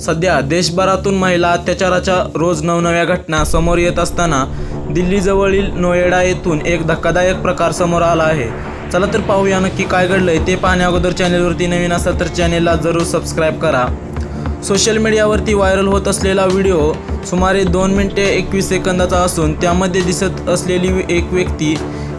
सध्या देशभरातून महिला अत्याचाराच्या रोज नवनव्या घटना समोर येत असताना दिल्लीजवळील नोएडा येथून एक धक्कादायक प्रकार समोर आला आहे. चला तर पाहूया नक्की काय घडलंय. ते पाहण्या अगोदर चॅनेलवरती नवीन असाल तर चॅनेलला जरूर सबस्क्राईब करा. सोशल मीडियावरती व्हायरल होत असलेला व्हिडिओ सुमारे दोन मिनिटे एकवीस सेकंदाचा असून त्यामध्ये दिसत असलेली एक व्यक्ती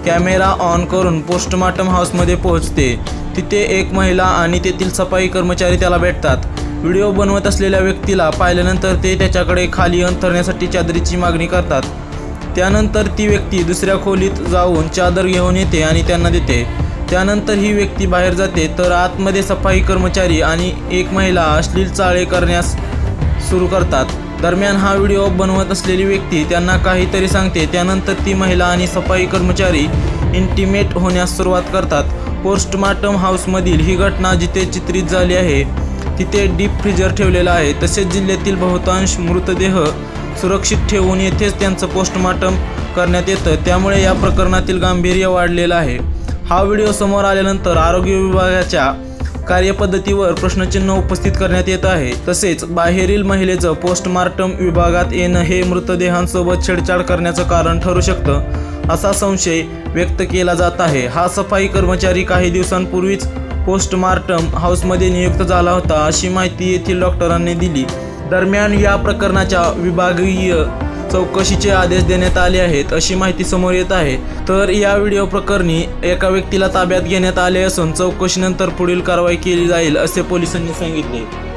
कॅमेरा ऑन करून पोस्टमार्टम हाऊसमध्ये पोहोचते. तिथे एक महिला आणि तेथील सफाई कर्मचारी त्याला भेटतात. व्हिडिओ बनवत असलेल्या व्यक्तीला पाहिल्यानंतर ते त्याच्याकडे खाली अंथरण्यासाठी चादरीची मागणी करतात. त्यानंतर ती व्यक्ती दुसऱ्या खोलीत जाऊन चादर घेऊन येते आणि त्यांना देते. त्यानंतर ही व्यक्ती बाहेर जाते तर आतमध्ये सफाई कर्मचारी आणि एक महिला अश्लील चाळे करण्यास सुरू करतात. दरम्यान हा व्हिडिओ बनवत असलेली व्यक्ती त्यांना काहीतरी सांगते त्यानंतर ती महिला आणि सफाई कर्मचारी इंटिमेट होण्यास सुरुवात करतात. पोस्टमार्टम हाऊसमधील ही घटना जिथे चित्रित झाली आहे तिथे डीप फ्रीजर ठेवलेला आहे. तसेच जिल्ह्यातील बहुतांश मृतदेह सुरक्षित ठेवून येथेच त्यांचं पोस्टमार्टम करण्यात येतं. त्यामुळे या प्रकरणातील गांभीर्य वाढलेलं आहे. हा व्हिडिओ समोर आल्यानंतर आरोग्य विभागाच्या कार्यपद्धतीवर प्रश्नचिन्ह उपस्थित करण्यात येत आहे. तसेच बाहेरील महिलेचं पोस्टमार्टम विभागात येणं हे मृतदेहांसोबत छेडछाड करण्याचं कारण ठरू शकतं असा संशय व्यक्त केला जात आहे. हा सफाई कर्मचारी काही दिवसांपूर्वीच पोस्टमार्टम हाऊसमध्ये नियुक्त झाला होता अशी माहिती येथील डॉक्टरांनी दिली. दरम्यान या प्रकरणाच्या विभागीय चौकशीचे आदेश देण्यात आले आहेत अशी माहिती समोर येत आहे. तर या व्हिडिओ प्रकरणी एका व्यक्तीला ताब्यात घेण्यात आले असून चौकशीनंतर पुढील कारवाई केली जाईल असे पोलिसांनी सांगितले.